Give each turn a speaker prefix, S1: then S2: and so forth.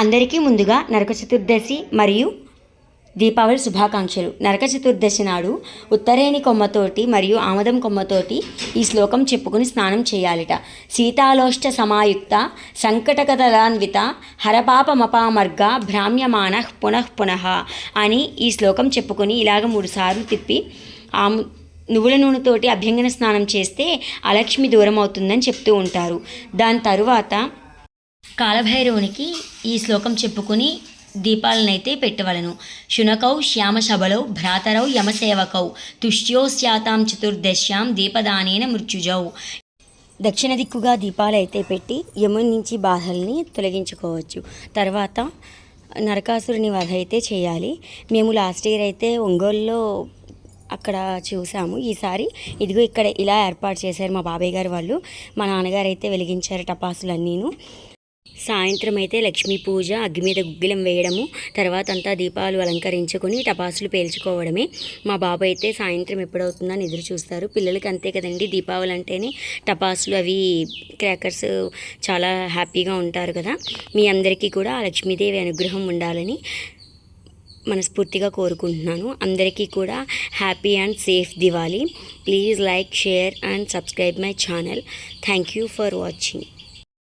S1: అందరికీ ముందుగా నరక చతుర్దశి మరియు దీపావళి శుభాకాంక్షలు. నరక చతుర్దశి నాడు ఉత్తరేణి కొమ్మతోటి మరియు ఆమదం కొమ్మతోటి ఈ శ్లోకం చెప్పుకుని స్నానం చేయాలిట. సీతాలోష్ట సమాయుక్త సంకటకదలాన్విత హరపాపమపామర్గ భ్రామ్యమాన పునః పునః అని ఈ శ్లోకం చెప్పుకొని ఇలాగ మూడుసార్లు తిప్పి ఆము నువ్వుల నూనెతోటి అభ్యంగన స్నానం చేస్తే అలక్ష్మి దూరం అవుతుందని చెప్తూ ఉంటారు. దాని తరువాత కాలభైరవునికి ఈ శ్లోకం చెప్పుకుని దీపాలనైతే పెట్టవలను. శునకౌ శ్యామశబలౌ భ్రాతరౌ యమసేవకౌ తుష్ట్యో స్యాతాం చతుర్దశ్యాం దీపదానేన మృత్యుజౌ. దక్షిణ దిక్కుగా దీపాలు అయితే పెట్టి యముని నుంచి బాధల్ని తొలగించుకోవచ్చు. తర్వాత నరకాసురుని వధ అయితే చేయాలి. మేము లాస్ట్ ఇయర్ అయితే ఒంగోలులో అక్కడ చూసాము. ఈసారి ఇదిగో ఇక్కడ ఇలా ఏర్పాటు చేశారు మా బాబాయ్ గారు వాళ్ళు. మా నాన్నగారు అయితే వెలిగించారు టపాసులన్నీను. సాయంత్రం అయితే లక్ష్మీ పూజ అగ్గి మీద గుగ్గిలం వేయడము తర్వాత అంతా దీపాలు అలంకరించుకొని టపాసులు పేల్చుకోవడమే. మా బాబు అయితే సాయంత్రం ఎప్పుడవుతుందని ఎదురు చూస్తారు. పిల్లలకి అంతే కదండి దీపావళి అంటేనే టపాసులు అవి క్రాకర్స్ చాలా హ్యాపీగా ఉంటారు కదా. మీ అందరికీ కూడా లక్ష్మీదేవి అనుగ్రహం ఉండాలని మనస్ఫూర్తిగా కోరుకుంటున్నాను. అందరికీ కూడా happy and safe Diwali please like share and subscribe my channel. Thank you for watching.